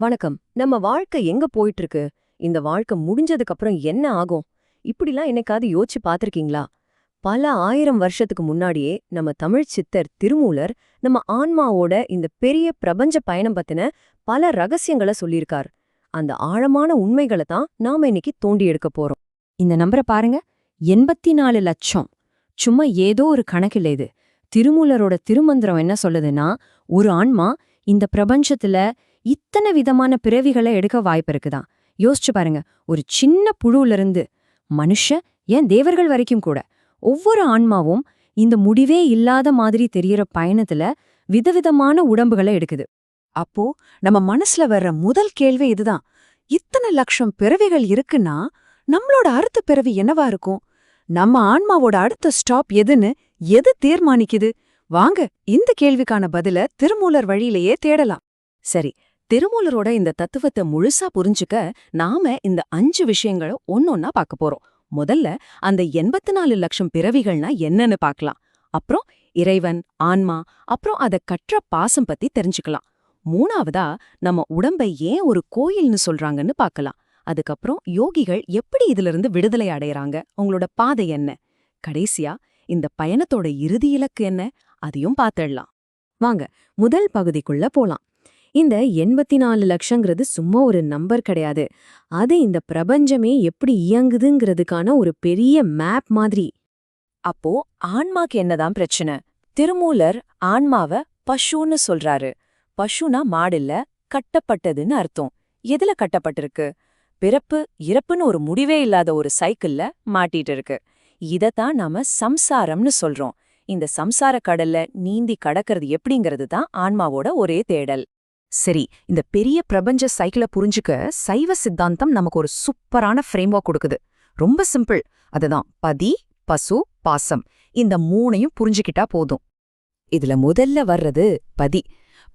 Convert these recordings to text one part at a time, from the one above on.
வணக்கம். நம்ம வாழ்க்கை எங்க போயிட்டு இருக்கு இந்த வாழ்க்கை முடிஞ்சதுக்கு அப்புறம் என்ன ஆகும்? இப்படிலாம் என்னைக்காவது யோசிச்சு பார்த்திருக்கீங்களா? பல ஆயிரம் வருஷத்துக்கு முன்னாடியே நம்ம தமிழ் சித்தர் திருமூலர் நம்ம ஆன்மாவோட இந்த பெரிய பிரபஞ்ச பயணம் பத்தின பல ரகசியங்களை சொல்லியிருக்கார். அந்த ஆழமான உண்மைகளை தான் நாம இன்னைக்கு தோண்டி எடுக்க போறோம். இந்த நம்பரை பாருங்க. எண்பத்தி நாலு லட்சம். சும்மா ஏதோ ஒரு கணக்கில்ல இது. திருமூலரோட திருமந்திரம் என்ன சொல்லுதுன்னா ஒரு ஆன்மா இந்த பிரபஞ்சத்துல இத்தனை விதமான பிறவிகளை எடுக்க வாய்ப்பு இருக்குதான் யோசிச்சு பாருங்க. ஒரு சின்ன புழுவிலிருந்து இருந்து மனுஷ ஏன் தேவர்கள் வரைக்கும் கூட ஒவ்வொரு ஆன்மாவும் இந்த முடிவே இல்லாத மாதிரி தெரியற பயணத்துல விதவிதமான உடம்புகளை எடுக்குது. அப்போ நம்ம மனசுல வர்ற முதல் கேள்வி இதுதான். இத்தனை லட்சம் பிறவிகள் இருக்குன்னா நம்மளோட அடுத்த பிறவி என்னவா இருக்கும்? நம்ம ஆன்மாவோட அடுத்த ஸ்டாப் எதுன்னு எது தீர்மானிக்குது? வாங்க இந்த கேள்விக்கான பதில திருமூலர் வழியிலேயே தேடலாம். சரி திருமூலரோட இந்த தத்துவத்தை முழுசா புரிஞ்சுக்க நாம இந்த அஞ்சு விஷயங்களை ஒன்னொன்னா பார்க்க போறோம். முதல்ல அந்த எண்பத்தி நாலு லட்சம் பிறவிகள்னா என்னன்னு பார்க்கலாம். அப்புறம் இறைவன் ஆன்மா அப்புறம் அத கற்ற பாசம் பத்தி தெரிஞ்சுக்கலாம். மூணாவதா நம்ம உடம்பை ஏன் ஒரு கோயில்னு சொல்றாங்கன்னு பார்க்கலாம். அதுக்கப்புறம் யோகிகள் எப்படி இதுல இருந்து விடுதலை அடையறாங்க? அவங்களோட பாதை என்ன? கடைசியா இந்த பயணத்தோட இறுதி இலக்கு என்ன? அதையும் பார்த்துடலாம். வாங்க முதல் பகுதிக்குள்ள போலாம். இந்த எண்பத்தி நாலு லட்சங்கிறது சும்மா ஒரு நம்பர் கிடையாது. அது இந்த பிரபஞ்சமே எப்படி இயங்குதுங்கிறதுக்கான ஒரு பெரிய மேப் மாதிரி. அப்போ ஆன்மாக்கு என்னதான் பிரச்சனை? திருமூலர் ஆன்மாவ பஷுன்னு சொல்றாரு. பஷுனா மாடில்ல கட்டப்பட்டதுன்னு அர்த்தம். எதுல கட்டப்பட்டிருக்கு? பிறப்பு இறப்புன்னு ஒரு முடிவே இல்லாத ஒரு சைக்கிள்ல மாட்டிட்டு இருக்கு இதத்தான் நாம சம்சாரம்னு சொல்றோம். இந்த சம்சார கடல்ல நீந்தி கடக்கிறது எப்படிங்கிறது தான் ஆன்மாவோட ஒரே தேடல். சரி இந்த பெரிய பிரபஞ்ச சைக்கிளை புரிஞ்சுக்க சைவ சித்தாந்தம் நமக்கு ஒரு சூப்பரான ஃப்ரேம்வொர்க் கொடுக்குது. ரொம்ப சிம்பிள் அதுதான் பதி பசு பாசம். இந்த மூணையும் புரிஞ்சுக்கிட்டா போதும். இதுல முதல்ல வர்றது பதி.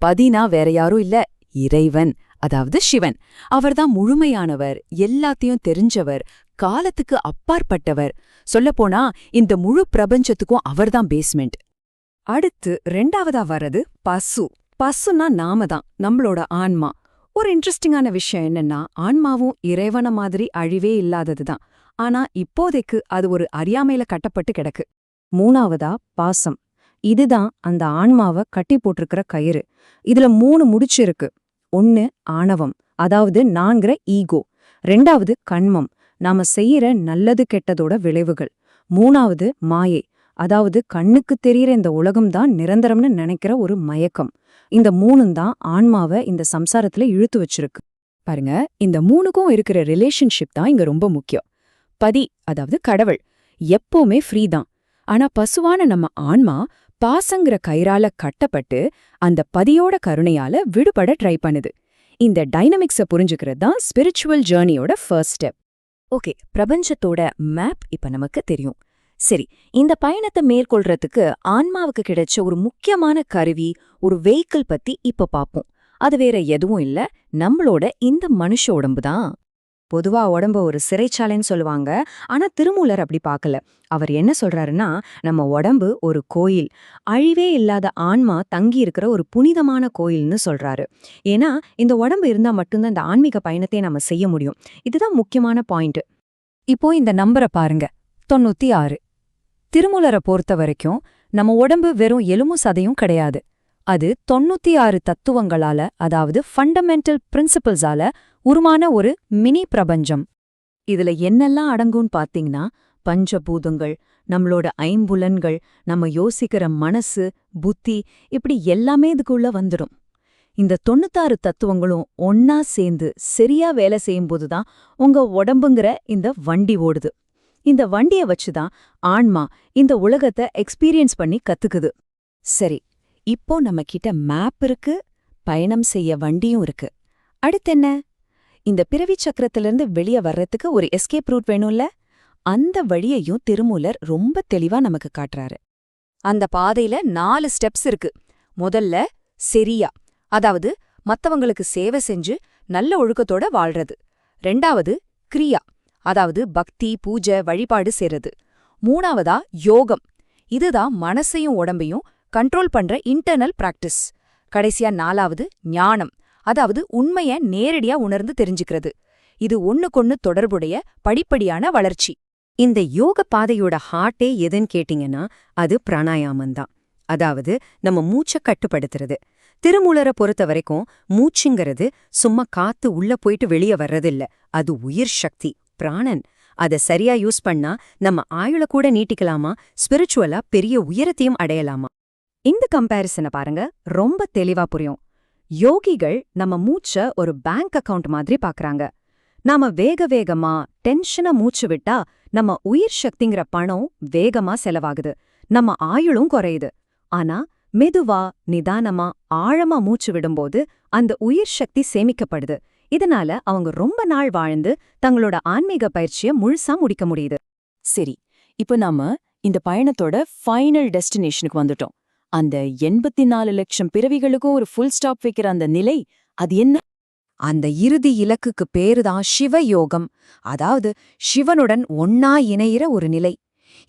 பதினா வேற யாரும் இல்ல இறைவன் அதாவது சிவன். அவர்தான் முழுமையானவர் எல்லாத்தையும் தெரிஞ்சவர் காலத்துக்கு அப்பாற்பட்டவர். சொல்லப்போனா இந்த முழு பிரபஞ்சத்துக்கும் அவர்தான் பேஸ்மெண்ட் அடுத்து ரெண்டாவதா வர்றது பசு. பசுனா நாம தான் நம்மளோட ஆன்மா. ஒரு இன்ட்ரெஸ்டிங்கான விஷயம் என்னன்னா ஆன்மாவும் இறைவன மாதிரி அழிவே இல்லாதது தான். ஆனா இப்போதைக்கு அது ஒரு அறியாமையில கட்டப்பட்டு கிடக்கு. மூணாவதா பாசம். இதுதான் அந்த ஆன்மாவை கட்டி போட்டிருக்கிற கயிறு. இதுல மூணு முடிச்சு இருக்கு ஒன்னு ஆணவம். அதாவது நான்கிற ஈகோ. ரெண்டாவது கண்மம். நாம செய்யற நல்லது கெட்டதோட விளைவுகள். மூணாவது மாயை. அதாவது கண்ணுக்கு தெரியற இந்த உலகம் தான் நிரந்தரம்னு நினைக்கிற ஒரு மயக்கம். இந்த மூணும் தான் ஆன்மாவை இந்த சம்சாரத்துல இழுத்து வச்சிருக்கு. பாருங்க இந்த மூணுக்கும் இருக்கிற ரிலேஷன்ஷிப் தான் இங்க ரொம்ப முக்கியம். பதி அதாவது கடவுள் எப்பவுமே ஃப்ரீ தான். ஆனா பசுவான நம்ம ஆன்மா பாசங்கிற கயிறால கட்டப்பட்டு அந்த பதியோட கருணையால விடுபட ட்ரை பண்ணுது. இந்த டைனமிக்ஸ புரிஞ்சுக்கிறது தான் ஸ்பிரிச்சுவல் ஜேர்னியோட ஃபர்ஸ்ட் ஸ்டெப் ஓகே பிரபஞ்சத்தோட மேப் இப்ப நமக்கு தெரியும். சரி இந்த பயணத்தை மேற்கொள்றதுக்கு ஆன்மாவுக்கு கிடைச்ச ஒரு முக்கியமான கருவி ஒரு வெஹிக்கிள் பத்தி இப்ப பாப்போம். அது வேற எதுவும் இல்ல நம்மளோட இந்த மனுஷ உடம்பு தான். பொதுவா உடம்ப ஒரு சிறைச்சாலைன்னு சொல்லுவாங்க ஆனா திருமூலர் அப்படி பார்க்கல அவர் என்ன சொல்றாருன்னா நம்ம உடம்பு ஒரு கோயில் அழிவே இல்லாத ஆன்மா தங்கி இருக்கிற ஒரு புனிதமான கோயில்னு சொல்றாரு. ஏன்னா இந்த உடம்பு இருந்தா மட்டும்தான் இந்த ஆன்மீக பயணத்தை நம்ம செய்ய முடியும். இதுதான் முக்கியமான பாயிண்ட். இப்போ இந்த நம்பரை பாருங்க தொண்ணூத்தி ஆறு. திருமுலரை பொறுத்த வரைக்கும் நம்ம உடம்பு வெறும் எலும்பு சதையும் கிடையாது. அது தொண்ணூத்தி ஆறு தத்துவங்களால அதாவது ஃபண்டமெண்டல் பிரின்சிபல்ஸால உருமான ஒரு மினி பிரபஞ்சம். இதுல என்னெல்லாம் அடங்கும்னு பாத்தீங்கன்னா பஞ்சபூதங்கள் நம்மளோட ஐம்புலன்கள் நம்ம யோசிக்கிற மனசு புத்தி இப்படி எல்லாமே இதுக்குள்ள வந்துடும் இந்த தொண்ணூத்தாறு தத்துவங்களும் ஒன்னா சேர்ந்து சரியா வேலை செய்யும்போது தான் உங்க உடம்புங்கிற இந்த வண்டி ஓடுது. இந்த வண்டிய வச்சுதான் ஆன்மா இந்த உலகத்தை எக்ஸ்பீரியன்ஸ் பண்ணி கத்துக்குது. சரி இப்போ நம்ம கிட்ட மேப் இருக்கு பயணம் செய்ய வண்டியும் இருக்கு. அடுத்தென்ன இந்த பிறவி சக்கரத்திலிருந்து வெளிய வர்றதுக்கு ஒரு எஸ்கேப் ரூட் வேணும்ல? அந்த வழியையும் திருமூலர் ரொம்ப தெளிவா நமக்கு காட்டுறாரு. அந்த பாதையில நாலு ஸ்டெப்ஸ் இருக்கு. முதல்ல சரியா அதாவது மத்தவங்களுக்கு சேவை செஞ்சு நல்ல ஒழுக்கத்தோட வாழ்றது. ரெண்டாவது கிரியா அதாவது பக்தி பூஜை வழிபாடு செய்றது. மூணாவதா யோகம். இதுதான் மனசையும் உடம்பையும் கண்ட்ரோல் பண்ற இன்டர்னல் பிராக்டிஸ் கடைசியா நாலாவது ஞானம். அதாவது உண்மைய நேரடியா உணர்ந்து தெரிஞ்சுக்கிறது. இது ஒன்னுக்கொன்னு தொடர்புடைய படிப்படியான வளர்ச்சி. இந்த யோக பாதையோட ஹார்ட்டே எதுன்னு கேட்டீங்கன்னா அது பிராணாயாமம் தான் அதாவது நம்ம மூச்சை கட்டுப்படுத்துறது. திருமூலரை பொறுத்த வரைக்கும் மூச்சுங்கிறது சும்மா காத்து உள்ள போயிட்டு வெளியே வர்றதில்ல. அது உயிர் சக்தி. பிராணன். அத சரியா யூஸ் பண்ணா நம்ம ஆயுள கூட நீட்டிக்கலாமா? ஸ்பிரிச்சுவலா பெரிய உயரத்தையும் அடையலாமா? இந்த கம்பேரிசனை பாருங்க ரொம்ப தெளிவா புரியும். யோகிகள் நம்ம மூச்ச ஒரு பேங்க் அக்கவுண்ட் மாதிரி பாக்குறாங்க. நாம வேக வேகமா டென்ஷனை மூச்சு விட்டா நம்ம உயிர் சக்திங்கிற பணம் வேகமா செலவாகுது. நம்ம ஆயுளும் குறையுது. ஆனா மெதுவா நிதானமா ஆழமா மூச்சு விடும்போது அந்த உயிர் சக்தி சேமிக்கப்படுது. இதனால அவங்க ரொம்ப நாள் வாழ்ந்து தங்களோட ஆன்மீக பயிற்சிய முழுசா முடிக்க முடியுது. சரி இப்போ நாம இந்த பயணத்தோட ஃபைனல் டெஸ்டினேஷனுக்கு வந்துட்டோம். அந்த எண்பத்தி நாலு லட்சம் பிறவிகளுக்கும் ஒரு ஃபுல் ஸ்டாப் வைக்கிற அந்த நிலை அது என்ன? அந்த இறுதி இலக்குக்கு பேருதான் சிவயோகம். அதாவது சிவனுடன் ஒன்னா இணையிற ஒரு நிலை.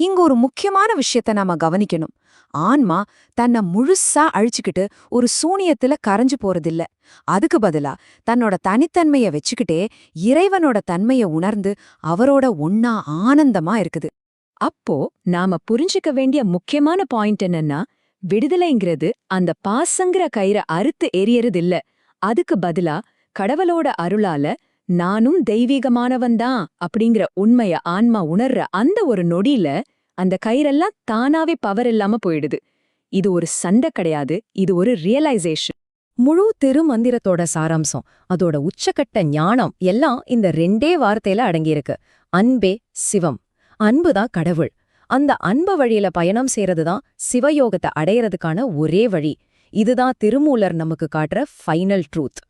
இங்க ஒரு முக்கியமான விஷயத்த நாம கவனிக்கணும். ஆன்மா தன்னை முழுசா அழிச்சுக்கிட்டு ஒரு சூனியத்துல கரைஞ்சு போறதில்ல. அதுக்கு பதிலா தன்னோட தனித்தன்மைய வச்சுக்கிட்டே இறைவனோட தன்மைய உணர்ந்து அவரோட ஒன்னா ஆனந்தமா இருக்குது. அப்போ நாம புரிஞ்சுக்க வேண்டிய முக்கியமான பாயிண்ட் என்னன்னா விடுதலைங்கிறது அந்த பாசங்கிற கயிறை அறுத்து எரியறது இல்ல அதுக்கு பதிலா கடவுளோட அருளால நானும் தெய்வீகமானவன்தான் அப்படிங்கிற உண்மைய ஆன்மா உணர்ற அந்த ஒரு நொடியில அந்த கயிறெல்லாம் தானாவே பவர் இல்லாம போயிடுது. இது ஒரு சண்டை கிடையாது இது ஒரு ரியலைசேஷன் முழு திருமந்திரத்தோட சாராம்சம் அதோட உச்சக்கட்ட ஞானம் எல்லாம் இந்த ரெண்டே வார்த்தையில அடங்கியிருக்கு. அன்பே சிவம். அன்புதான் கடவுள். அந்த அன்பு வழியில பயணம் செய்யறதுதான் சிவயோகத்தை அடையறதுக்கான ஒரே வழி. இதுதான் திருமூலர் நமக்கு காட்டுற ஃபைனல் ட்ரூத்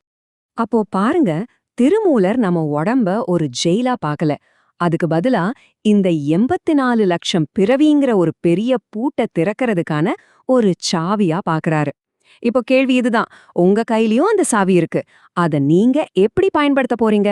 அப்போ பாருங்க திருமூலர் நம்ம உடம்ப ஒரு ஜெயிலா பார்க்கல அதுக்கு பதிலா இந்த எண்பத்தி நாலு லட்சம் பிறவிங்கிற ஒரு பெரிய பூட்டை திறக்கறதுக்கான ஒரு சாவியா பாக்குறாரு. இப்போ கேள்வி இதுதான் உங்க கையிலயும் அந்த சாவி இருக்கு. அத நீங்க எப்படி பயன்படுத்த போறீங்க?